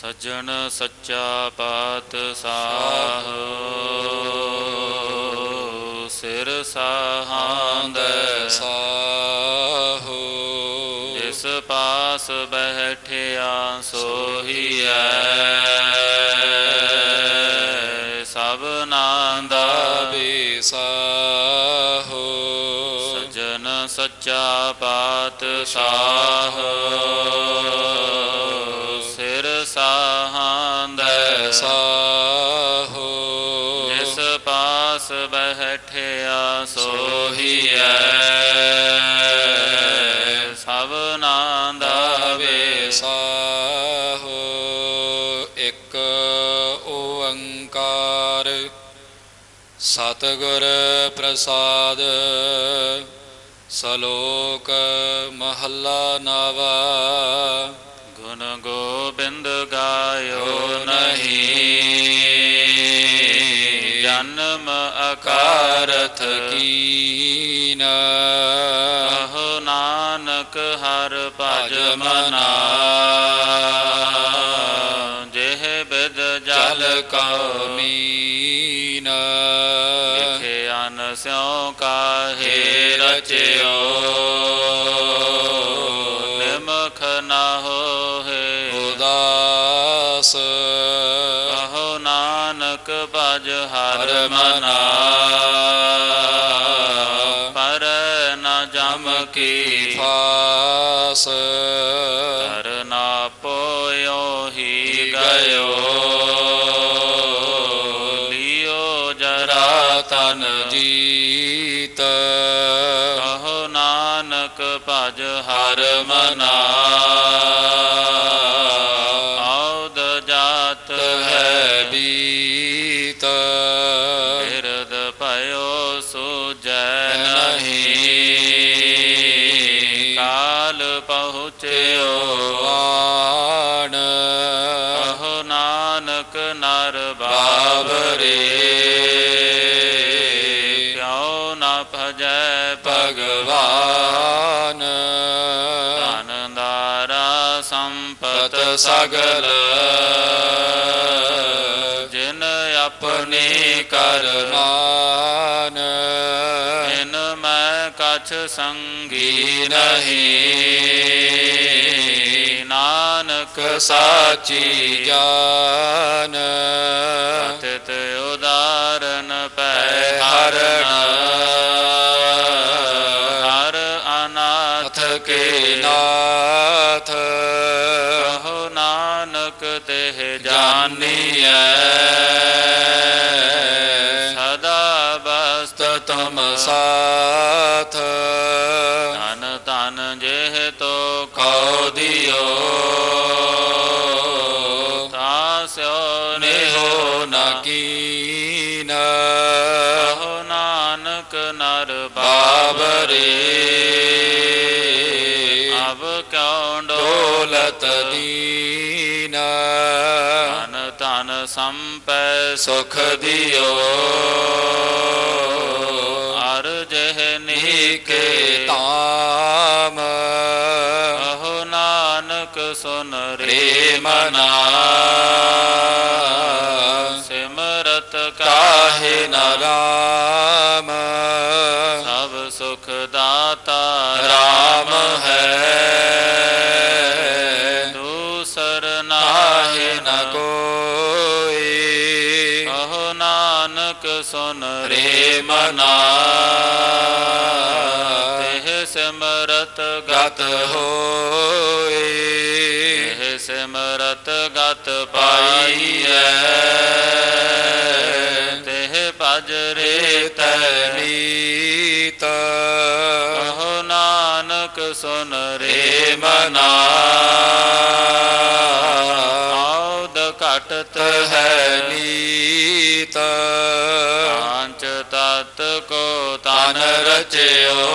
ਸੱਜਣ ਸੱਚਾ ਪਾਤ ਸਾਹ ਸਿਰ ਸਾਹਾਂਦੈ ਸਾਹੋ। ਜਿਸ ਪਾਸ ਬੈਠਿਆ ਸੋਹੀਐ ਸਭਨਾਂ ਦਾ ਦਾਵੇ ਸਾਹੋ। ਸਜਨ ਸੱਚਾ ਪਾਤ ਸਾਹ ਸਾਹੋ ਜਿਸ ਪਾਸ ਬੈਠਿਆ ਸੋਹੀਐ ਸਭਨਾਂ ਦਾ ਦਾਵੇ ਵੇ ਸਾਹੋ ਇੱਕ ਓੰਕਾਰ ਸਤਿਗੁਰ ਪ੍ਰਸਾਦ ਸ਼ਲੋਕ ਮਹੱਲਾ ਨਵਾ। ਗੋਬਿੰਦ ਗਾਇਓ ਨਹੀਂ। ਜਨਮ ਅਕਾਰਥ ਕੀਨ। ਕਹੋ ਨਾਨਕ ਹਰ ਭਜ ਭਜ ਮਨਾ। ਫਾਸ ਪੋਇਓ ਹੀ ਗਇਓ। ਲਿਓ ਜਰਾ ਰਾ ਤਨ ਤਨ ਸਗਲ ਜਿਨ ਆਪਣੀ ਕਰ ਕਰ ਮਾਨ ਇਨ ਮੈਂ ਕਛ ਸੰਗੀ ਨਹੀਂ ਨਾਨਕ ਸਾਚੀ ਜਾਨ ਪਤਿਤ ਉਦਾਰਨ ਪੈ ਹਰਣ ਸਦਾ ਬਸਤ ਤੁਮ ਸਾਥ ਧਨ ਧਨ ਜਿਹ ਤੋ ਕਉ ਦਿਓ ਤਾਸਿਓ ਨਿਹੋ ਨ ਕੀਨ ਕਹੋ ਨਾਨਕ ਨਰ ਬਾਬਰੇ ਅਬ ਕਿਉ ਡੋਲਤ ਦੀਨ ਧਨ ਧਨ ਸੰਪੈ ਸੁਖ ਦਿਓ। ਅਰ ਜਹ ਨੀਕੇ ਤਾਮ ਕਹੋ ਨਾਨਕ ਸੁਨ ਰੇ ਮਨਾ। ਸਿਮਰਤ ਕਾਹੇ ਨ ਮਨਾ ਤਿਹ ਸਿਮਰਤ ਗਤ ਹੋਏ। ਤਿਹ ਸਿਮਰਤ ਗਤ ਪਾਈਐ। ਪਾਈਐ ਤਿਹ ਭਜ ਰੇ ਤੈਨੀਤ। ਕਹੋ ਨਾਨਕ ਸੁਨ ਰੇ ਮਨਾ। ਆਉਦ ਘਟਤ ਹੈ ਹੈ ਨੀਤ। ਤਨ ਰਚਿਓ।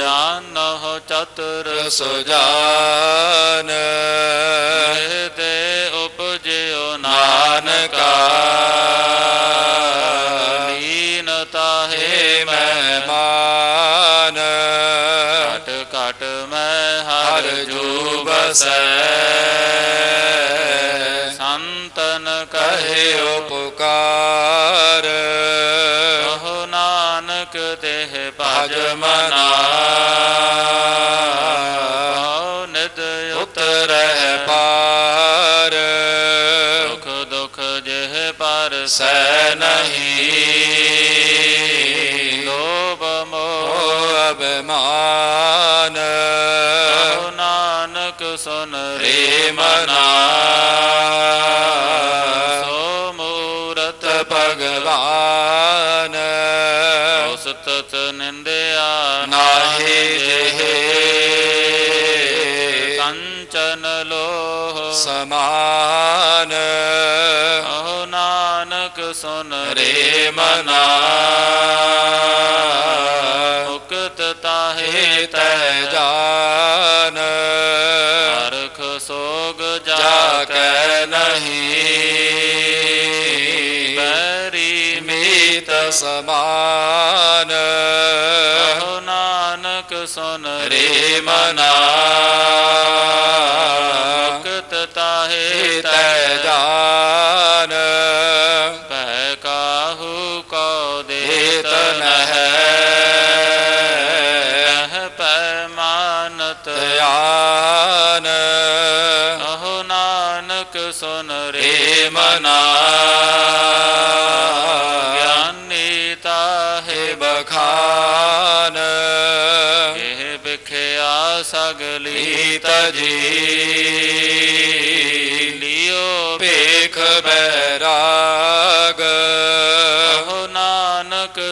ਜਾਨਹੁ ਚਤੁਰ ਸੁਜਾਨ ਸੁਜੇ ਤੇ ਉਪਜਿਓ ਨਾਨਕਾ। ਲੀਨ ਤਾਹੇ ਮਹਿਮਾਨ। ਘਟ ਘਟ ਮੈਂ ਹਰ ਜੂ ਬਸੈ। ਭਜ ਮਨਾ। ਨਿਤ ਉਤਰਹਿ ਪਾਰ। ਦੁਖ ਦੁਖ ਜਿਹ ਪਰ ਸੈ ਨਹੀਂ। ਲੋਭ ਮੋਹ ਕਹੋ ਨਾਨਕ ਸੁਨ ਰੇ ਮਨਾ। ਮਨਾ। ਮੁਕਤ ਤਾਹੇ ਹੇ ਤੈ ਜਾਨ। ਹਰਖ ਸੋਗ ਜਾ ਜਾ ਕੈ ਨਹੀਂ। ਬੈਰੀ ਮੀਤ ਸਮਾਨ। ਨਾਨਕ ਸੁਨ ਰੇ ਮਨਾ।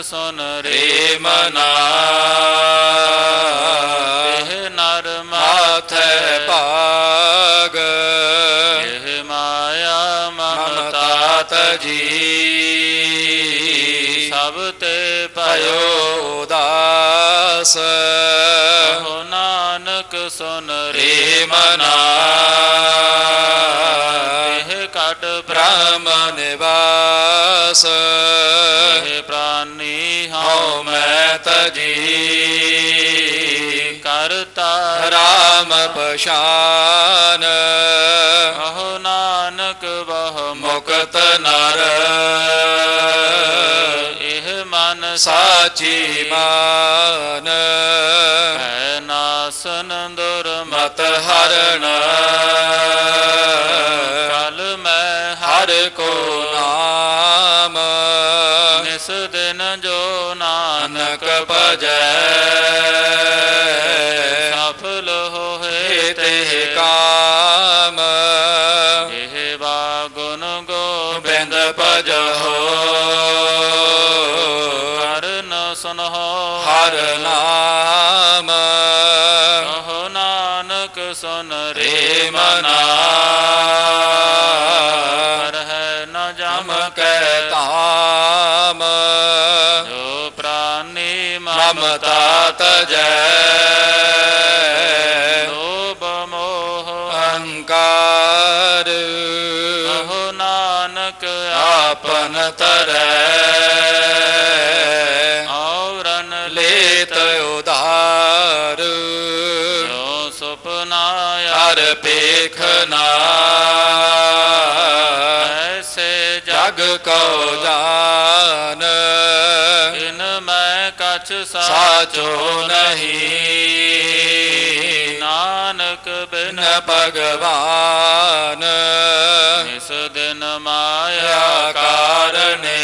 ਸੁਨ ਰੇ ਮਨਾ। ਇਹ ਨਰ ਮਾਥੈ ਭਾਗ। ਇਹ ਮਾਇਆ ਮਮਤਾ ਤਜੀ ਸਭ ਤੇ ਭਇਓ ਉਦਾਸ। ਕਹੋ ਨਾਨਕ ਸੁਨ ਰੇ ਰੇ ਮਨਾ। ਇਹ ਕਟ ਬ੍ਰਹਮ ਨਿਵਾਸ। ਤਜੀ ਕਰਤਾ ਰਾਮ ਪਛਾਨ। ਕਹੋ ਨਾਨਕ ਬਹੁ ਮੁਕਤ ਨਰ। ਇਹ ਮਨ ਸਾਚੀ ਮਾਨ। ਹੈ ਨਾਸਨ ਦੁਰਮਤ ਮਤ ਹਰਣ। ਨਾਨਕ ਆਪਨ ਤਰੈ ਔਰਨ ਲੇਤ ਉਧਾਰ ਜੋ ਸੁਪਨਾ ਹਰ ਪੇਖਨਾ ਐਸੇ ਜਗ ਕਉ ਜਾਨ ਇਨ ਮੈਂ ਕਛ ਸਾਚੋ ਨਹੀਂ ਭਗਵਾਨ। ਇਸ ਦਿਨ ਮਾਇਆ ਮਾਇਆ ਕਾਰਨੇ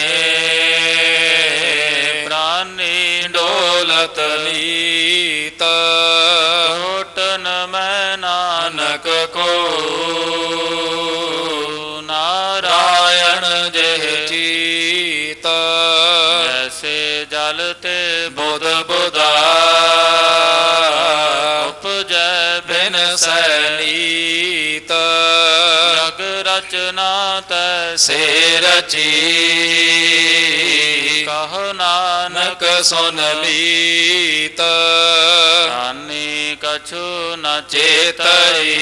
ਸੇ ਰਚੀ। ਕਹ ਨਾਨਕ ਨਕ ਸੁਨ ਮੀਤ। ਨਾਨੀ ਕਛੂ ਨ ਚੇਤਈ।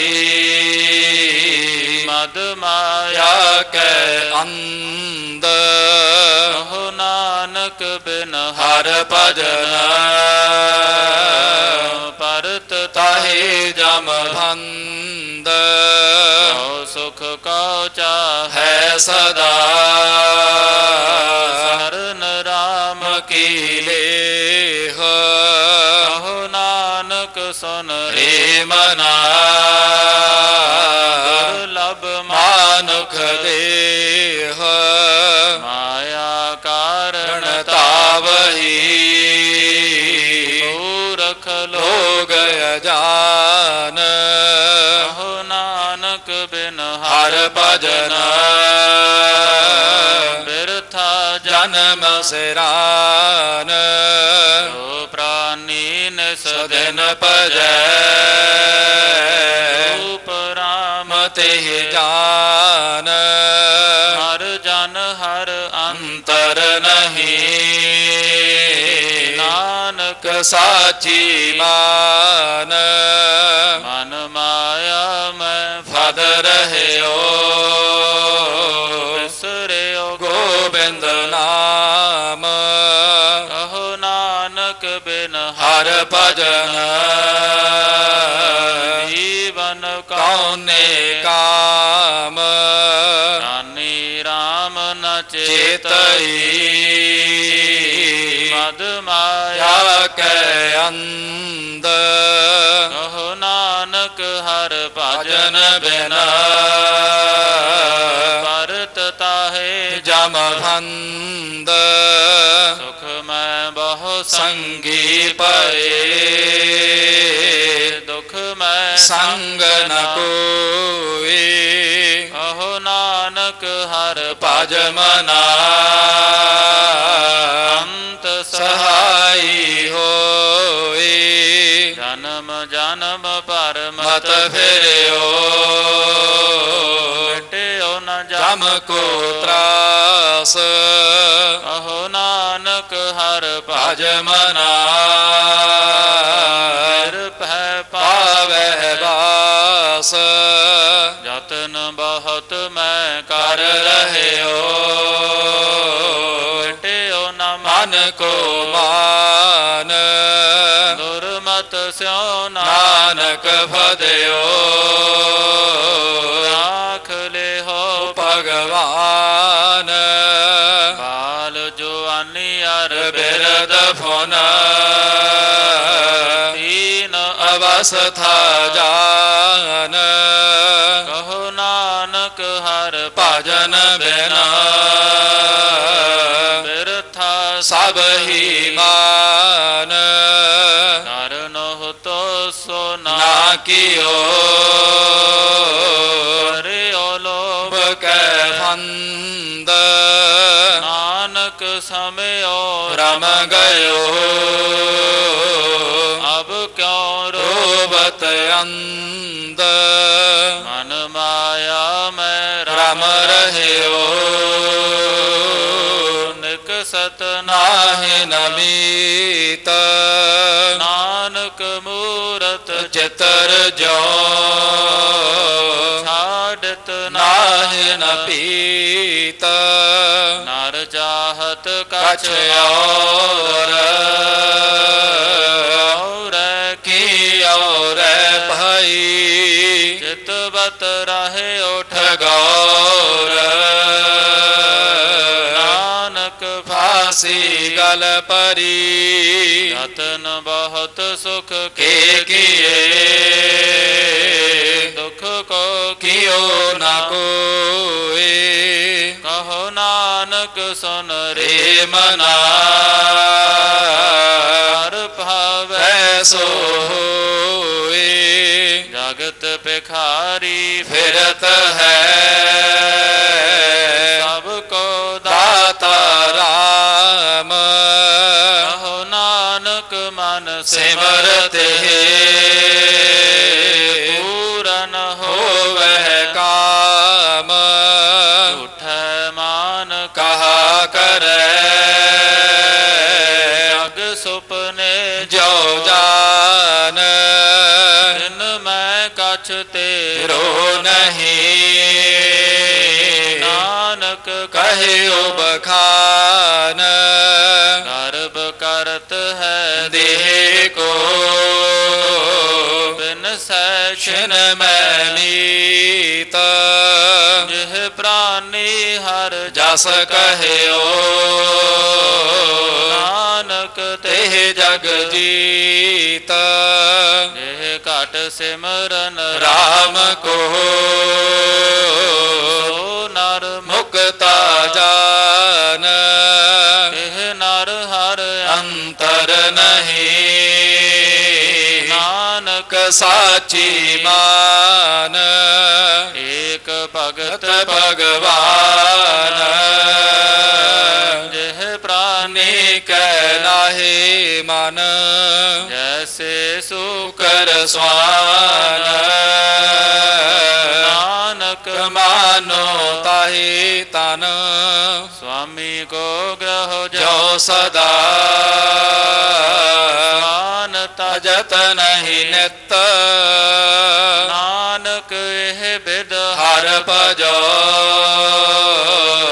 ਮਦ ਮਾਇਆ ਕੈ ਅੰਦ ਕਹੋ ਨਾਨਕ ਬਿਨ ਹਰ ਭਜਨ। ਪਰਤ ਤਾਹੇ ਜਮ ਭੰਦ ਸਦਾ। ਸਰਨ ਰਾਮ ਕੀ ਲੇਹ। ਕਹੋ ਨਾਨਕ ਸੁਨ ਰੇ ਮਨਾ। ਲਬ ਮਾਨੁਖ ਦੇਹ। ਮਾਇਆ ਕਾਰਣ ਰਣ ਤਾਵਹੀ ਮੂਰਖ ਲੋਗ ਅਜਾਨ। ਕਹੋ ਨਾਨਕ ਬਿਨ ਹਰ ਭਜਨ ਸਿਰਾਨ। ਜੋ ਪ੍ਰਾਨੀ ਨਿਸ ਸਦਨ ਦਿਨ ਭਜੈ। ਰੂਪ ਰਾਮ ਮਤੇ ਜਾਨ। ਹਰ ਜਨ ਹਰ ਅੰਤ ਅੰਤਰ ਨਹੀਂ। ਨਾਨਕ ਸਾਚੀ ਮਨ। ਨਾਨਕ ਬਿਨ ਹਰ ਭਜਨ। ਜੀਵਨ ਕੌਨੇ ਕਾਮ? ਨਾਨੀ RAM ਨ ਚੇਤਈ ਚੇਤਈ ਮਦ ਮਾਇਆ ਕੈ ਅੰਦ ਸੰਗੀ ਪਏ ਦੁਖ ਮੈਂ ਸੰਗ ਨ ਕੋਏ ਕਹੋ ਨਾਨਕ ਹਰ ਭਜ ਮਨਾ। ਅੰਤ ਸਹਾਈ ਹੋਏ। ਜਨਮ ਜਨਮ ਪਰ ਮਤ ਫਿਰਿਓ। ਮਿਟਿਓ ਨ ਜਮ ਕੋ ਤਰਾਸ। ਭਜ ਮਨਾ। ਭੈ ਪਾਵਹਿ ਬਾਸ। ਜਤਨ ਬਹੁਤ ਮੈਂ ਕਰ ਰਹਿਓ। ਮਿਟਿਓ ਨ ਮਨ ਕੋ ਮਾਨ। ਦੁਰਮਤ ਸਿਓ ਨਾਨਕ ਫਦਿਓ ਅਵਸਥਾ ਜਾਨ। ਕਹੋ ਨਾਨਕ ਹਰ ਭਜਨ ਬਿਨਾ। ਬਿਰਥਾ ਸਭ ਹੀ ਮਾਨ। ਕਰਨ ਤੋ ਸੋ ਨਾ ਨਾ ਕੀਓ। ਜੋ ਛਾੜਤ ਨਾਹਿ ਨ ਪੀਤ। ਨਰ ਚਾਹਤ ਕਛ ਔਰ। ਔਰ ਕੀ ਔਰ ਭਈ। ਚਿਤਵਤ ਰਹੇ ਉਠ ਠਗੌਰ ਗਲ ਪਰੀ। ਯਤਨ ਬਹੁਤ ਸੁਖ ਕੇ ਕੀਏ। ਦੁਖ ਕੋ ਕਿਉ ਨ ਕੋਏ। ਕਹੋ ਨਾਨਕ ਸੁਨ ਰੇ ਮਨਾ। ਹਰ ਭਾਵੈ ਐਸੋ ਹੋਏ ਜਗਤ ਭਿਖਾਰੀ ਫਿਰਤ ਹੈ ਸਿਮਰਤ ਪੂਰਨ ਹੋ ਹੋਵਹਿ ਕਾਮ। ਉਠੈ ਮਾਨ ਛਿਨ ਮੈਂ ਮੀਤ ਜਿਹ ਪ੍ਰਾਨੀ ਜਸ ਕਹਿਓ। ਨਾਨਕ ਤੇ ਇਹ ਜਗ ਜੀਤ। ਇਹ ਘਟ ਸਿਮਰਨ ਰਾਮ ਕੋ। ਨਾਨਕ ਸਾਚੀ ਮਾਨ, ਏਕ ਭਗਤ ਭਗਤ ਭਗਵਾਨ, ਜਿਹ ਪ੍ਰਾਨੀ ਕੈ ਨਾਹੀ ਮਨ, ਜੈਸੇ ਸੁਖ ਸਵਾਨ। ਨਾਨਕ ਮਾਨੋ ਤਾਹੀ ਤਨ ਸੁਆਮੀ ਕੋ ਗ੍ਰਹ ਜੋ ਸਦਾ ਨਹੀਂ ਨਿਤ ਨਾਨਕ ਇਹ ਬਿਦ ਹਰ ਭਜੋ।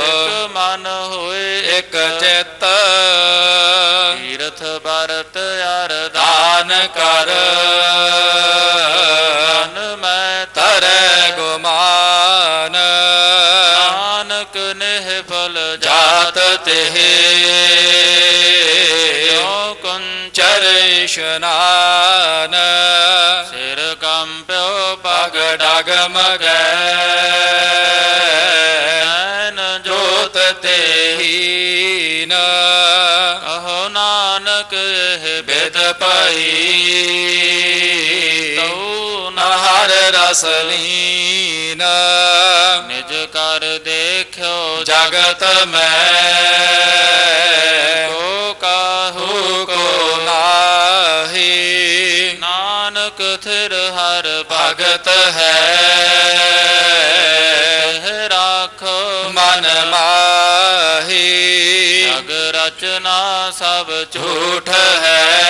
ਇਕ ਮਨ ਹੋਏ ਇਕ ਚਿਤ। ਤੀਰਥ ਬਰਤ ਅਰਦਾਨ ਦਾਨ ਕਰ। ਮੈਂ ਤਰੈ ਗੁਮਾਨ। ਨਾਨਕ ਨਿਹਫਲ ਜਾਤ ਤਿਹ। ਜੋ ਕੁੰਚ ਚਰ ਡਗਮਗੈ ਨੈਣ ਜੋਤ ਜੋਤ ਤੇਹੀਨ। ਕਹੋ ਨਾਨਕ ਬਿਦ ਪਈ। ਤਉ ਨਹਰ ਰਸ ਲੀਨ। ਨਿਜ ਕਰ ਦੇਖਿਓ ਜਗਤ ਮੈਂ ਝੂਠ ਹੈ।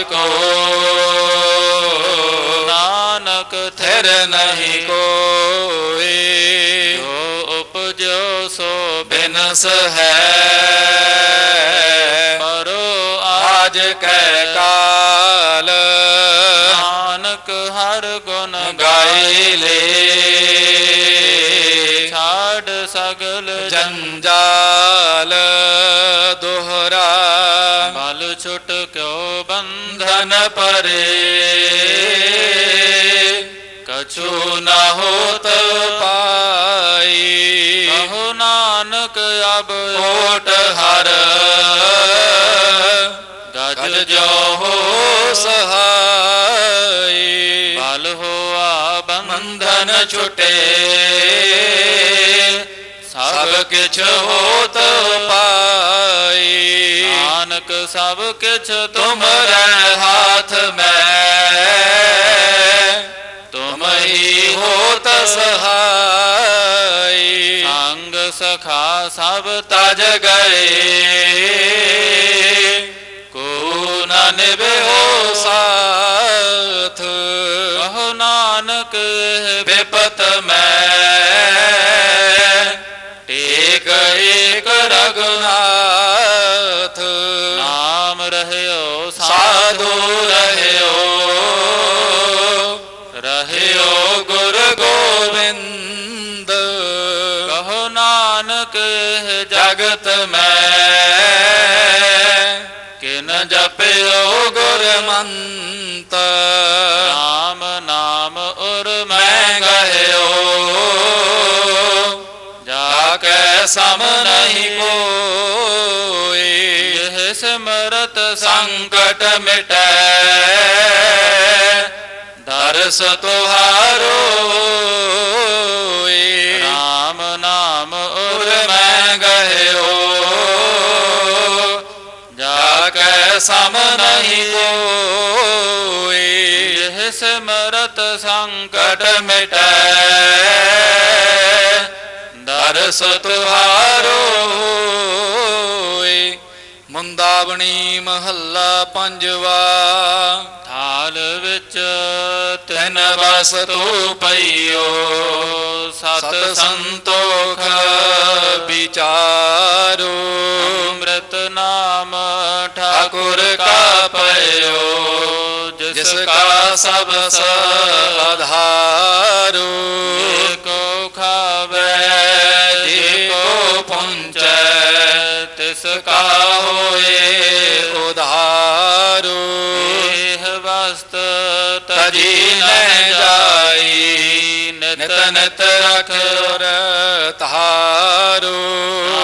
ਕੋ। ਨਾਨਕ ਥਿਰ ਨਹੀਂ ਕੋਏ ਜੋ ਉਪਜੋ ਸੋ ਬਿਨਸ ਹੈ। ਕਛੂ ਨਾ ਹੋਤ ਪਾਈ। ਕਹੋ ਨਾਨਕ ਅਬ ਕੋਟ ਹਰ। ਗਜ ਜੋ ਹੋ ਸਹਾਈ। ਬਲ ਹੋਆ ਬੰਧਨ ਛੁਟੇ। ਸਭ ਕਿਛ ਹੋਤ ਪਾਈ। ਨਾਨਕ ਸਭ ਕਿਛ ਤੁਮਰੇ ਹਾਥ ਸਖਾ ਸਭ ਤਜ ਗਏ। ਗੁਰਮੰਤ ਨਾਮ ਨਾਮ ਉਰ ਮੈਂ ਗਹਿਓ। ਜਾ ਕੈ ਸਮ ਨਹੀਂ ਕੋਏ ਇਹ ਸਿਮਰਤ ਸੰਕਟ ਮਿਟੈ। ਦਰਸ ਤੁਹਾਰੋ ਮਿਟੈ। ਦਰਸ ਤੁਹਾਰੋ ਮੁੰਦਾਵਣੀ ਮਹੱਲਾ ਪੰਜਵਾ। ਥਾਲ ਵਿੱਚ ਤਿਨ ਬਸ ਤੂ ਪਈਓ ਸਤ ਸੰਤੋਖ ਵਿਚਾਰੋ। ਅੰਮ੍ਰਿਤ ਨਾਮ ਠਾਕੁਰ ਕਾ ਪਇਓ। ਜਿਸ ਕਾ ਸਭ ਆਧਾਰੋ ਜੇ ਕੋ ਖਾਵੇ ਜੇ ਕੋ ਪਹੁੰਚੈ ਤਿਸ ਕਾ ਹੋਏ ਉਧਾਰੋ। ਇਹ ਵਸਤ ਤਜੀ ਨਹਿ ਜਾਈ ਨਿਤ ਨਿਤ ਰਖਿਓਰ ਤਾਰੋ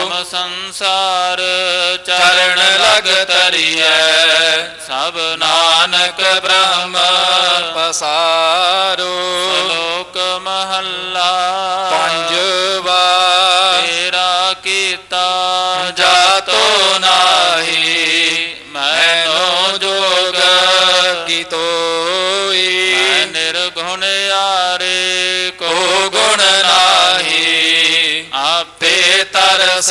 ਨਾਮ ਸੰਸਾਰ ਚਰਨ ਲਗ ਤਰੀਐ। ਸਭ ਨਾਨਕ ਪਸਾਰੋ ਲੋਕ ਮਹੱਲਾ। ਪੰਜਵਾ ਤੇਰਾ ਕੀਤਾ ਜਾਤੋ ਨਾਹੀ। ਮੈਨੋ ਜੋਗ ਕੀ ਮੈਂ ਤੋਈ ਨਿਰਗੁਣ ਆਰੇ ਕੋ ਗੁਣ ਨਾਹੀ। ਆਪੇ ਤਰਸ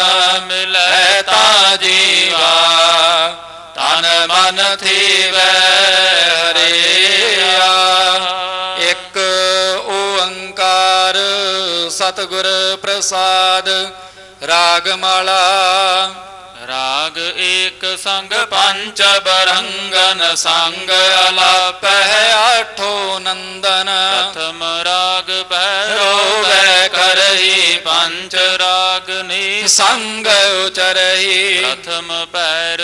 ਥੀਵੈ ਹਰਿਆ। ਇੱਕ ਓੰਕਾਰ ਸਤਿਗੁਰ ਪ੍ਰਸਾਦ ਰਾਗ ਮਾਲਾ ਰਾਗ ਏਕ ਸੰਗ ਪੰਚ ਬਰੰਗਨ ਸੰਗ ਅਲਾਪਹਿ ਆਠੋ ਨੰਦਨ। ਪ੍ਰਥਮ ਰਾਗ ਭੈਰੋ ਰੋਵੈ ਕਰਹੀ ਪੰਚ ਰਾਗ ਨੀ ਸੰਗ ਉਚਰਹੀ। ਪ੍ਰਥਮ ਪੈਰ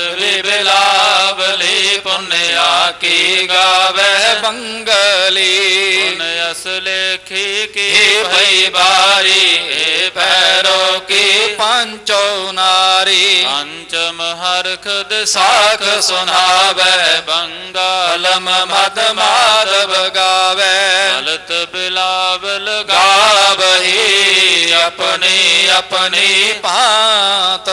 ਵਿਬਲਾਵਲੀ ਪੁੰਨਿਆ ਕੀ ਗਾਵਹਿ ਬੰਗਲੀ। ਪੁਨ ਅਸ ਲੇਖੀ ਕੀ ਭਈ ਬਾਰੀ ਪੈਰੋ ਕੀ ਪੰਚੋ ਨਾਰੀ। ਪੰਚਮ ਹਰਖ ਸਾਖ ਸੁਨਾਵੈ ਬੰਗਾ ਕਲਮ ਮਦ ਮਾਧਵ ਗਾਵੈ। ਹਲਤ ਬਿਲਾਵਲ ਗਾਵਹੀ ਆਪਣੀ ਆਪਣੀ ਭਾਂਤ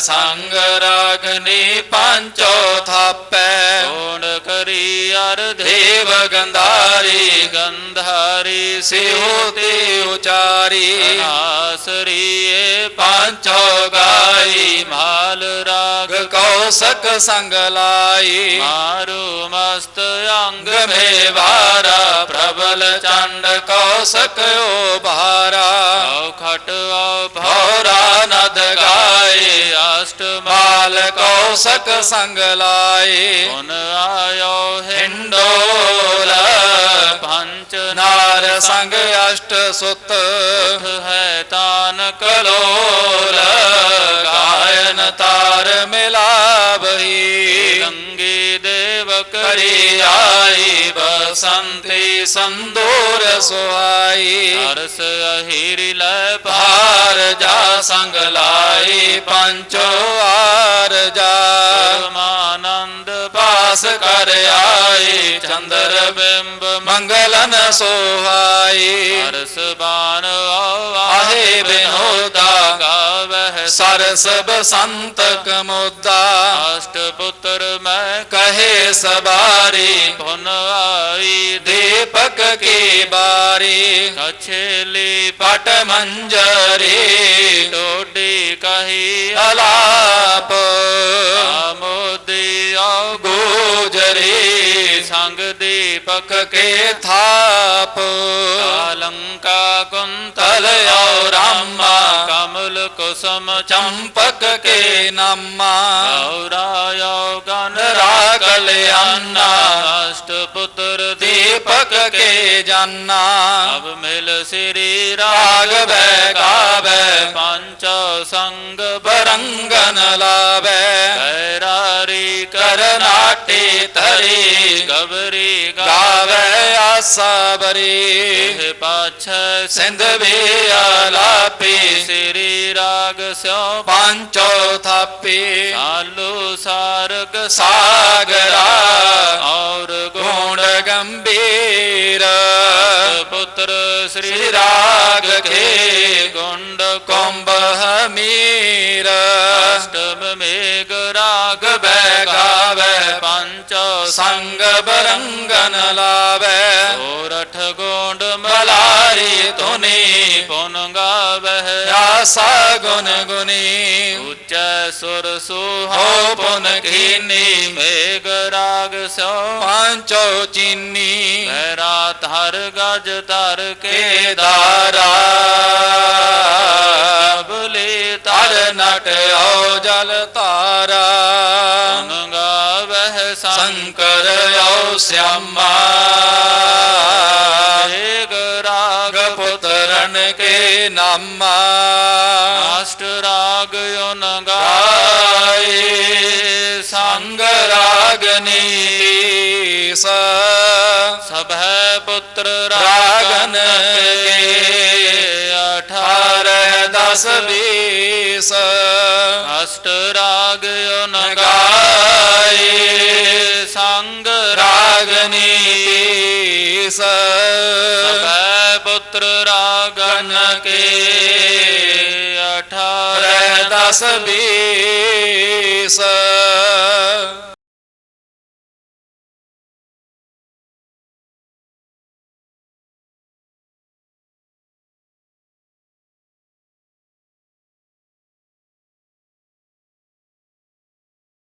ਸੰਗ ਰਾਗਨੀ ਪੰਚੋ ਥਾਪੈ। ਕੋਣ ਕਰੀ ਅਰ ਦੇਵ ਗੰਧਾਰੀ ਗੰਧਾਰੀ ਸਿਉ ਤੇ ਉਚਾਰੀ। ਆਸਰੀਏ ਪੰਚੋ ਗਾਈ। ਮਾਲ ਰਾਗ ਕੌਸਕ ਸੰਗ ਲਾਈ। ਮਾਰੂ ਮਸਤ ਅੰਗ ਮੇ ਵਾਰਾ ਪ੍ਰਬਲ ਚੰਡ ਕੌਸਕ ਓ ਭਾਰਾ। ਖਟ ਗਾਏ ਅਸ਼ਟ ਮਾਲ ਕੌਸਕ ਸੰਗ ਲਾਏ। ਮਨ ਆਇਓ ਹਿੰਡੋਲ ਪੰਚ ਨਾਰ ਸੰਗ ਅਸ਼ਟ ਸੁਤ। ਹੈ ਤਾਨ ਕਲੋਲ ਗਾਇਨ ਤਾਰ ਮਿਲਾਵਹੀ। ਰੰਗੀ ਦੇਵਕ ਕਰੀ ਆਈ ਬਸੰਤੀ ਸੰਦੂਰ ਸੁਆਈ ਅਰਸ ਅਹੀਰੀ ਲੈ ਭਾਰ ਜਾ ਸੰਗ ਲਾਈ ਪੰਚੋ ਆਰ ਜਾ। ਪਰਮਾਨੰਦ ਪਾਸ ਕਰ ਆਈ ਚੰਦਰ ਬਿੰਬ ਮੰਗਲਨ ਸੋਹਾਈ। ਅਰਸ ਬਾਣ ਆਹੇ ਬਿਨੋਦਾ। ਗਾਵਹਿ ਸਰਸ ਬਸੰਤ ਕਮੋਦਾ ਅਸ਼ਟ ਪੁੱਤਰ ਮੈਂ ਕਹੇ ਸਬਾਰੀ। ਧੁਨ ਆਈ ਦੀਪਕ ਕੀ ਬਾਰੀ। ਕਛੇਲੀ ਪਟ ਮੰਜਰੀ। ਕੇ ਥਾਪ। ਤਲ ਔ ਰਾਮਾ ਕਮਲ ਕੁਸਮ ਚੰਪਕ ਕੇ ਨਾਮਾ। ਗੌਰਾਇਓ ਕਲਿਆਣਾ ਅਸ਼ਟ ਪੁੱਤਰ ਦੀਪਕ ਕੇ ਜਾਨਾ। ਮਿਲ ਸ੍ਰੀ ਰਾਗ ਪੰਚ ਸੰਗ ਬਰੰਗਨ ਕਰਨਾਟੇ ਤਰੇ ਗਬਰੀ ਗਾਵੈ ਆਸਾ ਬਰੀ ਇਹ ਪਾਛੈ ਸਿੰਧ ਵੀ ਆਲਾਪੀ। ਸ੍ਰੀ ਰਾਗ ਸਿਉ ਪੰਚੋ ਥਾਪੀ। ਸਾਲੂ ਸਾਰਗ ਸਾਗਰਾ। ਔਰ ਗੁਣ ਗੰਭੀਰ। ਪੁੱਤਰ ਸ੍ਰੀ ਰਾਗ ਕੇ ਗੁੰਡ ਕੁੰਭ ਹਮੀਰ। ਅਸ਼ਟਮ ਮੇਘ ਰਾਗ ਬੈ ਗਾਵੈ। ਪੰਚ ਸੰਗ ਬਰੰਗਨ ਲਾਵੈ। ਆਸਾ ਗੁਣ ਗੁਨੀ ਉੱਚੈ ਸੁਰ ਸੁਹਾਉ ਪੁਨ ਕੀਨੀ ਮੇਘ ਰਾਗ ਸੋ ਪੰਚੋ ਚੀਨੀ ਬਹਿਰਾ ਧਰ ਗਜ ਧਰ ਕੇ ਕੇਦਾਰਾ ਬਲੇ ਤਰ ਨਟ ਓ ਜਲ ਤਾਰਾ ਗਾਏ ਨਾਮਾ। ਅਸ਼ਟ ਰਾਗ ਓਨ ਗਾਏ। ਸੰਗ ਰਾਗ ਨੀਸ ਸਭ ਹੈ ਪੁੱਤਰ ਰਾਗਨ ਕੇ 18 10 20 سبيصا